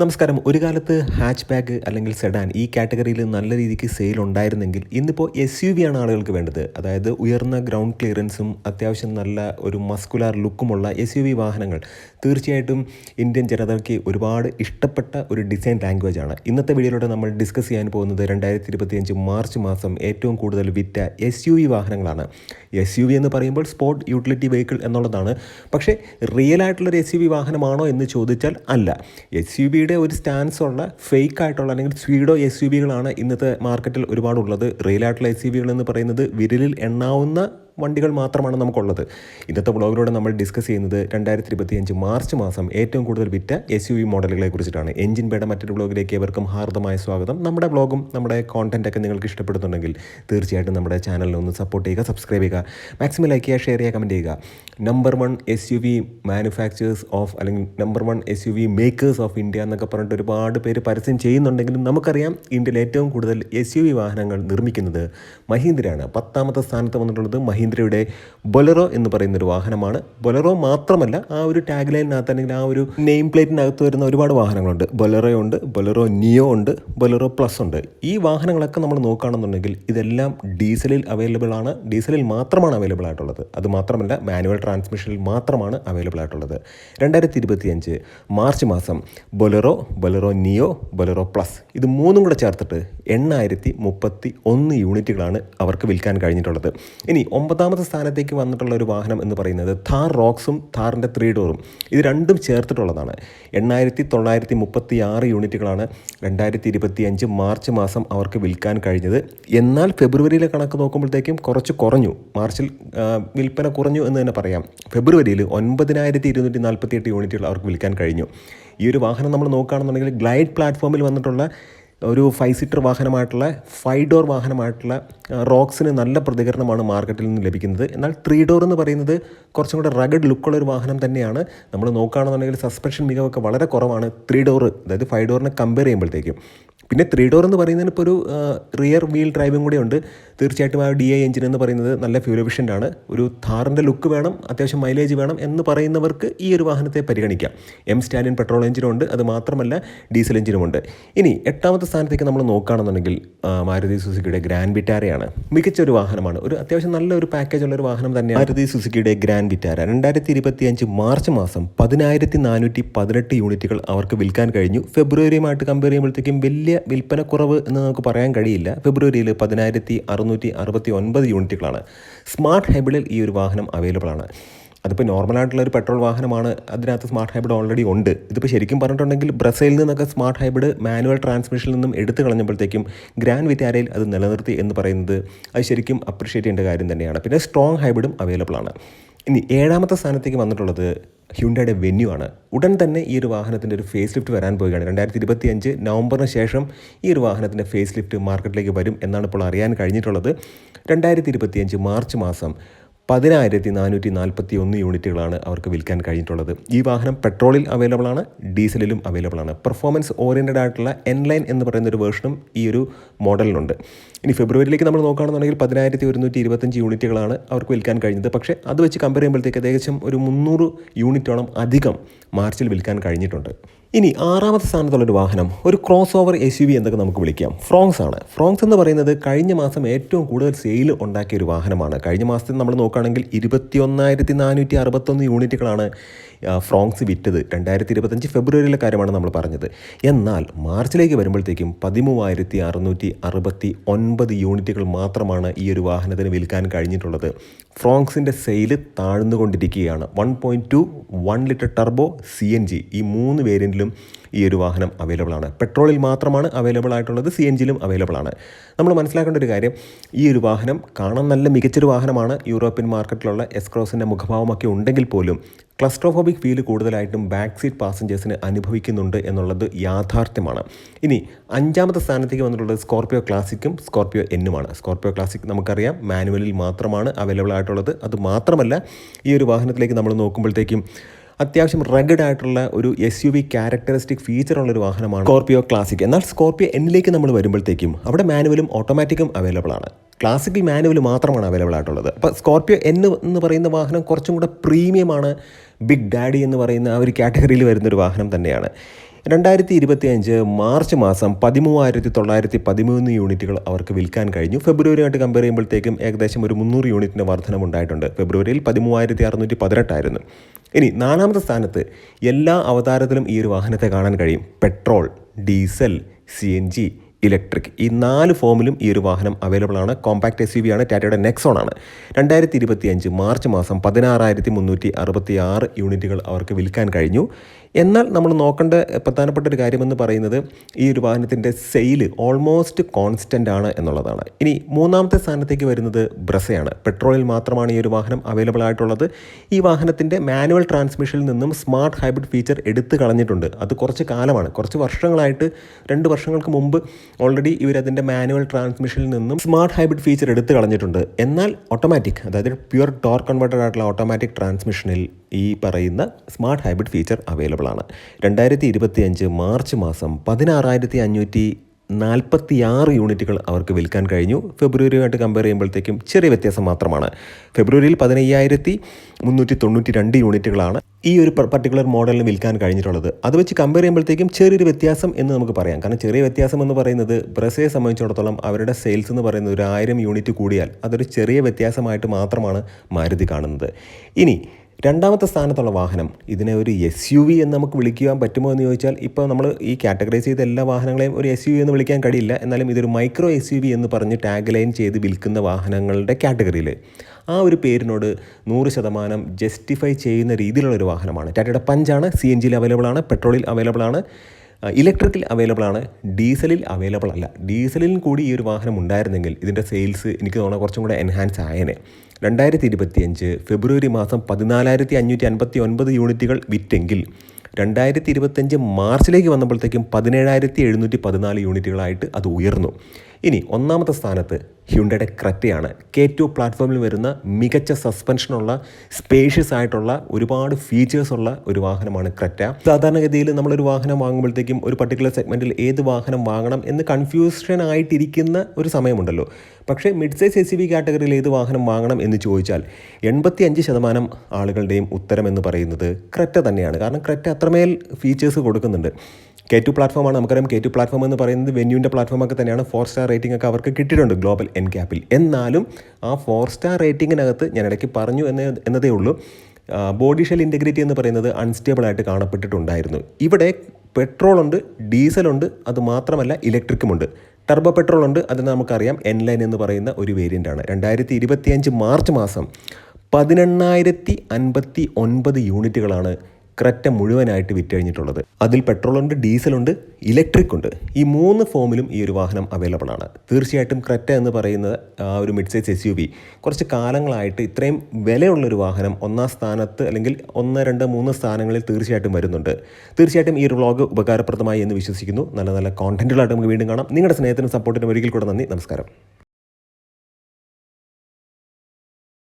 നമസ്കാരം. ഒരു കാലത്ത് ഹാച്ച് ബാഗ് അല്ലെങ്കിൽ സെഡാൻ ഈ കാറ്റഗറിയിൽ നല്ല രീതിക്ക് സെയിൽ ഉണ്ടായിരുന്നെങ്കിൽ ഇന്നിപ്പോൾ എസ് യു വി ആണ് ആളുകൾക്ക് വേണ്ടത്. അതായത് ഉയർന്ന ഗ്രൗണ്ട് ക്ലിയറൻസും അത്യാവശ്യം നല്ല ഒരു മസ്കുലാർ ലുക്കുമുള്ള എസ് യു വി വാഹനങ്ങൾ തീർച്ചയായിട്ടും ഇന്ത്യൻ ജനതയ്ക്ക് ഒരുപാട് ഇഷ്ടപ്പെട്ട ഒരു ഡിസൈൻ ലാംഗ്വേജ് ആണ്. ഇന്നത്തെ വീഡിയോയിലൂടെ നമ്മൾ ഡിസ്കസ് ചെയ്യാൻ പോകുന്നത് രണ്ടായിരത്തി ഇരുപത്തിയഞ്ച് മാർച്ച് മാസം ഏറ്റവും കൂടുതൽ വിറ്റ എസ് യു വി വാഹനങ്ങളാണ്. എസ് യു വി എന്ന് പറയുമ്പോൾ സ്പോർട്ട് യൂട്ടിലിറ്റി വെഹിക്കിൾ എന്നുള്ളതാണ്. പക്ഷേ റിയൽ ആയിട്ടുള്ളൊരു എസ് യു വി വാഹനമാണോ എന്ന് ചോദിച്ചാൽ അല്ല. എസ് യു വിയുടെ ഒരു സ്റ്റാൻസ് ഉള്ള ഫേക്ക് ആയിട്ടുള്ള അല്ലെങ്കിൽ സ്വീഡോ എസ് യു ബികളാണ് ഇന്നത്തെ മാർക്കറ്റിൽ ഒരുപാടുള്ളത്. റിയൽ ആയിട്ടുള്ള എസ് യു ബികൾ എന്ന് പറയുന്നത് വിരലിൽ എണ്ണാവുന്ന വണ്ടികൾ മാത്രമാണ് നമുക്കുള്ളത്. ഇന്നത്തെ വ്ളോഗിലൂടെ നമ്മൾ ഡിസ്കസ് ചെയ്യുന്നത് രണ്ടായിരത്തി ഇരുപത്തിയഞ്ച് മാർച്ച് മാസം ഏറ്റവും കൂടുതൽ വിറ്റ എസ് യു വി മോഡലുകളെ കുറിച്ചിട്ടാണ്. എഞ്ചിൻ പേട മറ്റൊരു വ്ളോഗിലേക്ക് ഏവർക്കും ഹാർദമായ സ്വാഗതം. നമ്മുടെ ബ്ലോഗും നമ്മുടെ കോണ്ടന്റ് ഒക്കെ നിങ്ങൾക്ക് ഇഷ്ടപ്പെടുന്നുണ്ടെങ്കിൽ തീർച്ചയായിട്ടും നമ്മുടെ ചാനലിനെ ഒന്ന് സപ്പോർട്ട് ചെയ്യുക സബ്സ്ക്രൈബ് ചെയ്യുക. മാക്സിമം ലൈക്ക് ചെയ്യുക ഷെയർ ചെയ്യുക കമന്റ് ചെയ്യുക. Number one S U V manufacturers of അല്ലെങ്കിൽ number one S U V makers of India എന്നൊക്കെ പറഞ്ഞിട്ട് ഒരുപാട് പേര് പരസ്യം ചെയ്യുന്നുണ്ടെങ്കിലും നമുക്കറിയാം ഇന്ത്യയിൽ ഏറ്റവും കൂടുതൽ എസ് യു വി വാഹനങ്ങൾ നിർമ്മിക്കുന്നത് മഹീന്ദ്രയാണ്. പത്താമത്തെ സ്ഥാനത്ത് വന്നിട്ടുള്ളത് മഹീന്ദ്രയുടെ ബൊലറോ എന്ന് പറയുന്ന ഒരു വാഹനമാണ്. ബൊലറോ മാത്രമല്ല ആ ഒരു ടാഗ് ലൈനിനകത്ത് അല്ലെങ്കിൽ ആ ഒരു നെയിം പ്ലേറ്റിനകത്ത് വരുന്ന ഒരുപാട് വാഹനങ്ങളുണ്ട്. ബൊലറോ ഉണ്ട് ബൊലറോ നിയോ ഉണ്ട് ബൊലറോ പ്ലസ് ഉണ്ട്. ഈ വാഹനങ്ങളൊക്കെ നമ്മൾ നോക്കുകയാണെന്നുണ്ടെങ്കിൽ ഇതെല്ലാം ഡീസലിൽ അവൈലബിൾ ആണ്. ഡീസലിൽ മാത്രമാണ് അവൈലബിൾ ആയിട്ടുള്ളത്. അത് മാത്രമല്ല മാനുവൽ ട്രാൻസ്മിഷനിൽ മാത്രമാണ് അവൈലബിൾ ആയിട്ടുള്ളത്. രണ്ടായിരത്തി ഇരുപത്തിയഞ്ച് മാർച്ച് മാസം ബൊലറോ ബൊലറോ നിയോ ബൊലറോ പ്ലസ് ഇത് മൂന്നും കൂടെ ചേർത്തിട്ട് എണ്ണായിരത്തി മുപ്പത്തി ഒന്ന് യൂണിറ്റുകളാണ് അവർക്ക് വിൽക്കാൻ കഴിഞ്ഞിട്ടുള്ളത്. ഇനി ഒമ്പതാമത്തെ സ്ഥാനത്തേക്ക് വന്നിട്ടുള്ള ഒരു വാഹനം എന്ന് പറയുന്നത് ഥാർ റോക്സും ഥാറിന്റെ ത്രീ ഡോറും. ഇത് രണ്ടും ചേർത്തിട്ടുള്ളതാണ്. എണ്ണായിരത്തി തൊള്ളായിരത്തി മുപ്പത്തി ആറ് യൂണിറ്റുകളാണ് രണ്ടായിരത്തി ഇരുപത്തി അഞ്ച് മാർച്ച് മാസം അവർക്ക് വിൽക്കാൻ കഴിഞ്ഞത്. എന്നാൽ ഫെബ്രുവരിയിലെ കണക്ക് നോക്കുമ്പോഴത്തേക്കും കുറച്ച് കുറഞ്ഞു. മാർച്ചിൽ വിൽപ്പന കുറഞ്ഞു എന്ന് തന്നെ പറയാം. ഫെബ്രുവരിയിൽ ഒൻപതിനായിരത്തി ഇരുന്നൂറ്റി നാൽപ്പത്തി എട്ട് യൂണിറ്റുകൾ അവർക്ക് വിൽക്കാൻ കഴിഞ്ഞു. ഈ ഒരു വാഹനം നമ്മൾ നോക്കുകയാണെന്നുണ്ടെങ്കിൽ ഗ്ലൈഡ് പ്ലാറ്റ്ഫോമിൽ വന്നിട്ടുള്ള ഒരു ഫൈവ് സീറ്റർ വാഹനമായിട്ടുള്ള ഫൈവ് ഡോർ വാഹനമായിട്ടുള്ള റോക്സിന് നല്ല പ്രതികരണമാണ് മാർക്കറ്റിൽ നിന്ന് ലഭിക്കുന്നത്. എന്നാൽ ത്രീ ഡോർ എന്ന് പറയുന്നത് കുറച്ചും കൂടെ റഗഡ് ലുക്കുള്ള ഒരു വാഹനം തന്നെയാണ്. നമ്മൾ നോക്കുകയാണെന്നുണ്ടെങ്കിൽ സസ്പെൻഷൻ മികവൊക്കെ വളരെ കുറവാണ്. ത്രീ ഡോർ അതായത് ഫൈവ് ഡോറിനെ കമ്പയർ ചെയ്യുമ്പോഴത്തേക്കും. പിന്നെ ത്രീ ഡോർ എന്ന് പറയുന്നതിന് ഇപ്പോൾ ഒരു റിയർ വീൽ ഡ്രൈവിംഗ് കൂടെ ഉണ്ട്. തീർച്ചയായിട്ടും ആ ഡി ഐ എഞ്ചിൻ എന്ന് പറയുന്നത് നല്ല ഫ്യൂൽ എഫിഷ്യന്റ് ആണ്. ഒരു ഥാറിന്റെ ലുക്ക് വേണം അത്യാവശ്യം മൈലേജ് വേണം എന്ന് പറയുന്നവർക്ക് ഈ ഒരു വാഹനത്തെ പരിഗണിക്കാം. എം സ്റ്റാലിൻ പെട്രോൾ എഞ്ചിനും ഉണ്ട് അത് മാത്രമല്ല ഡീസൽ എഞ്ചിനുമുണ്ട് ഇനി എട്ടാമത്തെ സ്ഥാനത്തേക്ക് നമ്മൾ നോക്കുകയാണെന്നുണ്ടെങ്കിൽ മാരുതി സുസുക്കിയുടെ ഗ്രാൻഡ് വിറ്റാരയാണ് മികച്ച ഒരു വാഹനമാണ്. ഒരു അത്യാവശ്യം നല്ല ഒരു പാക്കേജ് ഉള്ള ഒരു വാഹനം തന്നെയാണ് മാരുതി സുസുക്കിയുടെ ഗ്രാൻഡ് വിറ്റാര രണ്ടായിരത്തി ഇരുപത്തി അഞ്ച് മാർച്ച് മാസം പതിനായിരത്തി നാനൂറ്റി പതിനെട്ട് യൂണിറ്റുകൾ അവർക്ക് വിൽക്കാൻ കഴിഞ്ഞു. ഫെബ്രുവരിയുമായിട്ട് കമ്പയർ ചെയ്യുമ്പോഴത്തേക്കും വലിയ വിൽപ്പന കുറവ് എന്ന് നമുക്ക് പറയാൻ കഴിയില്ല. ഫെബ്രുവരിയിൽ പതിനായിരത്തി അറുന്നൂറ്റി അറുപത്തി ഒൻപത് യൂണിറ്റുകളാണ്. സ്മാർട്ട് ഹൈബ്രിഡിൽ ഈ ഒരു വാഹനം അവൈലബിൾ ആണ്. അതിപ്പോൾ നോർമലായിട്ടുള്ള ഒരു പെട്രോൾ വാഹനമാണ് അതിനകത്ത് സ്മാർട്ട് ഹൈബ്രിഡ് ഓൾറെഡി ഉണ്ട്. ഇതിപ്പോൾ ശരിക്കും പറഞ്ഞിട്ടുണ്ടെങ്കിൽ ബ്രസീലിൽ നിന്നൊക്കെ സ്മാർട്ട് ഹൈബ്രിഡ് മാനുവൽ ട്രാൻസ്മിഷനിൽ നിന്നും എടുത്തു കളഞ്ഞപ്പോഴത്തേക്കും ഗ്രാൻഡ് വിറ്റാരയിൽ അത് നിലനിർത്തി എന്ന് പറയുന്നത് അത് ശരിക്കും അപ്രിഷ്യേറ്റ് ചെയ്യേണ്ട കാര്യം തന്നെയാണ്. പിന്നെ സ്ട്രോങ് ഹൈബ്രിഡും അവൈലബിൾ ആണ്. ഇനി ഏഴാമത്തെ സ്ഥാനത്തേക്ക് വന്നിട്ടുള്ളത് ഹ്യുണ്ടയുടെ വെന്യൂ ആണ്. ഉടൻ തന്നെ ഈ ഒരു വാഹനത്തിന്റെ ഒരു ഫേസ് ലിഫ്റ്റ് വരാൻ പോവുകയാണ്. രണ്ടായിരത്തി ഇരുപത്തി അഞ്ച് നവംബറിന് ശേഷം ഈ ഒരു വാഹനത്തിന്റെ ഫേസ് ലിഫ്റ്റ് മാർക്കറ്റിലേക്ക് വരും എന്നാണ് ഇപ്പോൾ അറിയാൻ കഴിഞ്ഞിട്ടുള്ളത്. രണ്ടായിരത്തി ഇരുപത്തിയഞ്ച് മാർച്ച് മാസം പതിനായിരത്തി നാനൂറ്റി നാൽപ്പത്തി ഒന്ന് യൂണിറ്റുകളാണ് അവർക്ക് വിൽക്കാൻ കഴിഞ്ഞിട്ടുള്ളത്. ഈ വാഹനം പെട്രോളിൽ അവൈലബിൾ ആണ് ഡീസലിലും അവൈലബിൾ ആണ്. പെർഫോമൻസ് ഓറിയന്റഡ് ആയിട്ടുള്ള എൻലൈൻ എന്ന് പറയുന്ന ഒരു വേർഷനും ഈ ഒരു മോഡലിനുണ്ട്. ഇനി ഫെബ്രുവരിയിലേക്ക് നമ്മൾ നോക്കുകയാണെന്നുണ്ടെങ്കിൽ പതിനായിരത്തി ഒരുന്നൂറ്റി ഇരുപത്തഞ്ച് യൂണിറ്റുകളാണ് അവർക്ക് വിൽക്കാൻ കഴിഞ്ഞത്. പക്ഷേ അത് വെച്ച് കമ്പയർ ചെയ്യുമ്പോഴത്തേക്ക് ഏകദേശം ഒരു മുന്നൂറ് യൂണിറ്റോളം അധികം മാർച്ചിൽ വിൽക്കാൻ കഴിഞ്ഞിട്ടുണ്ട്. ഇനി ആറാമത്തെ സ്ഥാനത്തുള്ളൊരു വാഹനം ഒരു crossover S U V എന്നൊക്കെ നമുക്ക് വിളിക്കാം. ഫ്രോങ്സ് ആണ്. ഫ്രോങ്സ് എന്ന് പറയുന്നത് കഴിഞ്ഞ മാസം ഏറ്റവും കൂടുതൽ സെയിൽ ഉണ്ടാക്കിയ ഒരു വാഹനമാണ്. കഴിഞ്ഞ മാസത്തിൽ നമ്മൾ നോക്കുകയാണെങ്കിൽ ഇരുപത്തി ഒന്നായിരത്തി നാനൂറ്റി അറുപത്തൊന്ന് യൂണിറ്റുകളാണ് ഫ്രോങ്സ് വിറ്റത് രണ്ടായിരത്തി ഇരുപത്തഞ്ച് ഫെബ്രുവരിയിലെ കാര്യമാണ് നമ്മൾ പറഞ്ഞത്. എന്നാൽ മാർച്ചിലേക്ക് വരുമ്പോഴത്തേക്കും പതിമൂവായിരത്തി അറുന്നൂറ്റി അറുപത്തി ഒൻപത് യൂണിറ്റുകൾ മാത്രമാണ് ഈ ഒരു വാഹനത്തിന് വിൽക്കാൻ കഴിഞ്ഞിട്ടുള്ളത്. ഫ്രോങ്സിന്റെ sale താഴ്ന്നുകൊണ്ടിരിക്കുകയാണ്. One point two one litre turbo C N G. ഈ മൂന്ന് വേരിയന്റിലും ഈ ഒരു വാഹനം അവൈലബിൾ ആണ്. പെട്രോളിൽ മാത്രമാണ് അവൈലബിൾ ആയിട്ടുള്ളത് സി എൻ ജിയിലും അവൈലബിൾ ആണ്. നമ്മൾ മനസ്സിലാക്കേണ്ട ഒരു കാര്യം ഈ ഒരു വാഹനം കാണാൻ നല്ല മികച്ചൊരു വാഹനമാണ്. യൂറോപ്യൻ മാർക്കറ്റിലുള്ള എസ്ക്രോസിന്റെ മുഖഭാവമൊക്കെ ഉണ്ടെങ്കിൽ പോലും ക്ലസ്ട്രോഫോബിക് ഫീൽ കൂടുതലായിട്ടും ബാക്ക് സീറ്റ് പാസഞ്ചേഴ്സിന് അനുഭവിക്കുന്നുണ്ട് എന്നുള്ളത് യാഥാർത്ഥ്യമാണ്. ഇനി അഞ്ചാമത്തെ സ്ഥാനത്തേക്ക് വന്നിട്ടുള്ളത് സ്കോർപ്പിയോ ക്ലാസിക്കും സ്കോർപ്പിയോ എന്നുമാണ് സ്കോർപ്പിയോ ക്ലാസിക് നമുക്കറിയാം മാനുവലിൽ മാത്രമാണ് അവൈലബിൾ ആയിട്ടുള്ളത്. അത് മാത്രമല്ല ഈ ഒരു വാഹനത്തിലേക്ക് നമ്മൾ നോക്കുമ്പോഴത്തേക്കും അത്യാവശ്യം റഗഡ് ആയിട്ടുള്ള ഒരു S U V characteristic feature ഒരു വാഹനമാണ് സ്കോർപ്പിയോ ക്ലാസിക്. എന്നാൽ സ്കോർപ്പിയോ എന്നിലേക്ക് നമ്മൾ വരുമ്പോഴത്തേക്കും അവിടെ മാനുവലും ഓട്ടോമാറ്റിക്കും അവൈലബിൾ ആണ്. ക്ലാസിക്കൽ മാനുവൽ മാത്രമാണ് അവൈലബിൾ ആയിട്ടുള്ളത്. അപ്പോൾ സ്കോർപ്പിയോ എന്ന് എന്ന് പറയുന്ന വാഹനം കുറച്ചും കൂടെ പ്രീമിയമാണ് ബിഗ് ഡാഡി എന്ന് പറയുന്ന ആ ഒരു കാറ്റഗറിയിൽ വരുന്നൊരു വാഹനം തന്നെയാണ്. രണ്ടായിരത്തി ഇരുപത്തി അഞ്ച് മാർച്ച് മാസം പതിമൂവായിരത്തി തൊള്ളായിരത്തി പതിമൂന്ന് യൂണിറ്റുകൾ അവർക്ക് വിൽക്കാൻ കഴിഞ്ഞു. ഫെബ്രുവരിയായിട്ട് കമ്പയർ ചെയ്യുമ്പോഴത്തേക്കും ഏകദേശം ഒരു മുന്നൂറ് യൂണിറ്റിന്റെ വർധനമുണ്ടായിട്ടുണ്ട് ഫെബ്രുവരിയിൽ പതിമൂവായിരത്തി അറുന്നൂറ്റി പതിനെട്ടായിരുന്നു ഇനി നാലാമത്തെ സ്ഥാനത്ത് എല്ലാ അവതാരത്തിലും ഈ ഒരു വാഹനത്തെ കാണാൻ കഴിയും. Petrol diesel C N G electric. ഈ നാല് ഫോമിലും ഈ ഒരു വാഹനം അവൈലബിൾ ആണ്. കോമ്പാക്ട് എസ് യു വി ആണ്. ടാറ്റയുടെ നെക്സോൺ ആണ്. രണ്ടായിരത്തി ഇരുപത്തി അഞ്ച് മാർച്ച് മാസം പതിനാറായിരത്തി മുന്നൂറ്റി അറുപത്തി ആറ് യൂണിറ്റുകൾ അവർക്ക് വിൽക്കാൻ കഴിഞ്ഞു. എന്നാൽ നമ്മൾ നോക്കേണ്ട പ്രധാനപ്പെട്ട ഒരു കാര്യമെന്ന് പറയുന്നത് ഈ ഒരു വാഹനത്തിന്റെ സെയിൽ ഓൾമോസ്റ്റ് കോൺസ്റ്റന്റ് ആണ് എന്നുള്ളതാണ്. ഇനി മൂന്നാമത്തെ സ്ഥാനത്തേക്ക് വരുന്നത് ബ്രസയാണ്. പെട്രോളിൽ മാത്രമാണ് ഈ ഒരു വാഹനം അവൈലബിൾ ആയിട്ടുള്ളത്. ഈ വാഹനത്തിന്റെ മാനുവൽ ട്രാൻസ്മിഷനിൽ നിന്നും സ്മാർട്ട് ഹൈബ്രിഡ് ഫീച്ചർ എടുത്തു കളഞ്ഞിട്ടുണ്ട്. അത് കുറച്ച് കാലമാണ്. കുറച്ച് വർഷങ്ങളായിട്ട് രണ്ട് വർഷങ്ങൾക്ക് മുമ്പ് ഓൾറെഡി ഇവരതിന്റെ മാനുവൽ ട്രാൻസ്മിഷനിൽ നിന്നും സ്മാർട്ട് ഹൈബ്രിഡ് ഫീച്ചർ എടുത്തു കളഞ്ഞിട്ടുണ്ട്. എന്നാൽ ഓട്ടോമാറ്റിക് അതായത് പ്യുവർ ഡോർ കൺവേർട്ടഡ് ആയിട്ടുള്ള ഓട്ടോമാറ്റിക് ട്രാൻസ്മിഷനിൽ ഈ പറയുന്ന സ്മാർട്ട് ഹൈബ്രിഡ് ഫീച്ചർ അവൈലബിൾ ആണ് രണ്ടായിരത്തി ഇരുപത്തി അഞ്ച് മാർച്ച് മാസം പതിനാറായിരത്തി അഞ്ഞൂറ്റി നാൽപ്പത്തി ആറ് യൂണിറ്റുകൾ അവർക്ക് വിൽക്കാൻ കഴിഞ്ഞു. ഫെബ്രുവരിയുമായിട്ട് കമ്പയർ ചെയ്യുമ്പോഴത്തേക്കും ചെറിയ വ്യത്യാസം മാത്രമാണ്. ഫെബ്രുവരിയിൽ പതിനയ്യായിരത്തി മുന്നൂറ്റി തൊണ്ണൂറ്റി രണ്ട് യൂണിറ്റുകളാണ് ഈ ഒരു പർട്ടിക്കുലർ മോഡലിന് വിൽക്കാൻ കഴിഞ്ഞിട്ടുള്ളത്. അത് വെച്ച് കമ്പയർ ചെയ്യുമ്പോഴത്തേക്കും ചെറിയൊരു വ്യത്യാസം എന്ന് നമുക്ക് പറയാം. കാരണം ചെറിയ വ്യത്യാസം എന്ന് പറയുന്നത് ബ്രസയെ സംബന്ധിച്ചിടത്തോളം അവരുടെ സെയിൽസ് എന്ന് പറയുന്നത് ഒരു ആയിരം യൂണിറ്റ് കൂടിയാൽ അതൊരു ചെറിയ വ്യത്യാസമായിട്ട് മാത്രമാണ് മാരുതി കാണുന്നത്. ഇനി രണ്ടാമത്തെ സ്ഥാനത്തുള്ള വാഹനം ഇതിനെ ഒരു എസ് യു വി എന്ന് നമുക്ക് വിളിക്കാൻ പറ്റുമോ എന്ന് ചോദിച്ചാൽ ഇപ്പോൾ നമ്മൾ ഈ കാറ്റഗറൈസ് ചെയ്ത എല്ലാ വാഹനങ്ങളെയും ഒരു എസ് യു വി എന്ന് വിളിക്കാൻ കഴിയില്ല. എന്നാലും ഇതൊരു മൈക്രോ എസ് യു വി എന്ന് പറഞ്ഞ് ടാഗ് ലൈൻ ചെയ്ത് വിൽക്കുന്ന വാഹനങ്ങളുടെ കാറ്റഗറിയിൽ. ആ ഒരു പേരിനോട് നൂറ് ശതമാനം ജസ്റ്റിഫൈ ചെയ്യുന്ന രീതിയിലുള്ള ഒരു വാഹനമാണ്. ടാറ്റയുടെ പഞ്ചാണ് സി എൻ ജിയിൽ അവൈലബിൾ ആണ് പെട്രോളിൽ അവൈലബിൾ ആണ്. ഇലക്ട്രിക്കിൽ അവൈലബിൾ ആണ് ഡീസലിൽ അവൈലബിൾ അല്ല. ഡീസലിൽ കൂടി ഈ ഒരു വാഹനം ഉണ്ടായിരുന്നെങ്കിൽ ഇതിന്റെ സെയിൽസ് എനിക്ക് തോന്നുന്ന കുറച്ചും കൂടെ എൻഹാൻസ് ആയേനെ. രണ്ടായിരത്തി ഇരുപത്തിയഞ്ച് ഫെബ്രുവരി മാസം പതിനാലായിരത്തി അഞ്ഞൂറ്റി അൻപത്തി ഒൻപത് യൂണിറ്റുകൾ വിറ്റെങ്കിൽ രണ്ടായിരത്തി ഇരുപത്തഞ്ച് മാർച്ചിലേക്ക് വന്നപ്പോഴത്തേക്കും പതിനേഴായിരത്തി എഴുന്നൂറ്റി പതിനാല് യൂണിറ്റുകളായിട്ട് അത് ഉയർന്നു. ഇനി ഒന്നാമത്തെ സ്ഥാനത്ത് ഹ്യുണ്ടയുടെ ക്രെറ്റയാണ്. കെ ടു പ്ലാറ്റ്ഫോമിൽ വരുന്ന മികച്ച സസ്പെൻഷനുള്ള സ്പേഷ്യസ് ആയിട്ടുള്ള ഒരുപാട് ഫീച്ചേഴ്സ് ഉള്ള ഒരു വാഹനമാണ് ക്രെറ്റ. സാധാരണഗതിയിൽ നമ്മളൊരു വാഹനം വാങ്ങുമ്പോഴത്തേക്കും ഒരു പർട്ടിക്കുലർ സെഗ്മെന്റിൽ ഏത് വാഹനം വാങ്ങണം എന്ന് കൺഫ്യൂഷൻ ആയിട്ടിരിക്കുന്ന ഒരു സമയമുണ്ടല്ലോ. പക്ഷേ മിഡ് സൈസ് എസ് വി കാറ്റഗറിയിൽ ഏത് വാഹനം വാങ്ങണം എന്ന് ചോദിച്ചാൽ എൺപത്തി അഞ്ച് ശതമാനം ആളുകളുടെയും ഉത്തരം എന്ന് പറയുന്നത് ക്രെറ്റ തന്നെയാണ്. കാരണം ക്രെറ്റ അത്രമേൽ ഫീച്ചേഴ്സ് കൊടുക്കുന്നുണ്ട്. കെ ടു പ്ലാറ്റ്ഫോമാണ് നമുക്കറിയാം കെ ടു പ്ലാറ്റ്ഫോം എന്ന് പറയുന്നത് വെന്യൂവിന്റെ പ്ലാറ്റ്ഫോമൊക്കെ തന്നെയാണ്. ഫോർ സ്റ്റാർ റേറ്റിംഗ് ഒക്കെ അവർക്ക് കിട്ടിയിട്ടുണ്ട് ഗ്ലോബൽ എൻ ക്യാപ്പിൽ എന്നാലും ആ ഫോർ സ്റ്റാർ റേറ്റിങ്ങിനകത്ത് ഞാൻ ഇടയ്ക്ക് പറഞ്ഞു എന്ന് എന്നതേ ഉള്ളൂ. ബോഡി ഷെൽ ഇന്റഗ്രിറ്റി എന്ന് പറയുന്നത് അൺസ്റ്റേബിൾ ആയിട്ട് കാണപ്പെട്ടിട്ടുണ്ടായിരുന്നു. ഇവിടെ പെട്രോളുണ്ട് ഡീസലുണ്ട് അത് മാത്രമല്ല ഇലക്ട്രിക്കുമുണ്ട് ടർബോ പെട്രോൾ ഉണ്ട് അത് നമുക്കറിയാം എൻ ലൈൻ എന്ന് പറയുന്ന ഒരു വേരിയന്റ് ആണ്. രണ്ടായിരത്തി ഇരുപത്തിയഞ്ച് മാർച്ച് മാസം പതിനെണ്ണായിരത്തി അൻപത്തി ഒൻപത് യൂണിറ്റുകളാണ് ക്രെറ്റ മുഴുവനായിട്ട് വിറ്റഴിഞ്ഞിട്ടുള്ളത് അതിൽ പെട്രോളുണ്ട് ഡീസലുണ്ട് ഇലക്ട്രിക് ഉണ്ട്. ഈ മൂന്ന് ഫോമിലും ഈ ഒരു വാഹനം അവൈലബിൾ ആണ്. തീർച്ചയായിട്ടും ക്രെറ്റ എന്ന് പറയുന്നത് ആ ഒരു mid size S U V കുറച്ച് കാലങ്ങളായിട്ട് ഇത്രയും വിലയുള്ളൊരു വാഹനം ഒന്നാം സ്ഥാനത്ത് അല്ലെങ്കിൽ ഒന്ന് രണ്ട് മൂന്ന് സ്ഥാനങ്ങളിൽ തീർച്ചയായിട്ടും വരുന്നുണ്ട്. തീർച്ചയായിട്ടും ഈ ഒരു വ്ളോഗ് ഉപകാരപ്രദമായി എന്ന് വിശ്വസിക്കുന്നു. നല്ല നല്ല കോണ്ടന്റുകളായിട്ട് നമുക്ക് വീണ്ടും കാണാം. നിങ്ങളുടെ സ്നേഹത്തിനും സപ്പോർട്ടിനും ഒരിക്കൽ കൂടെ നന്ദി. നമസ്കാരം.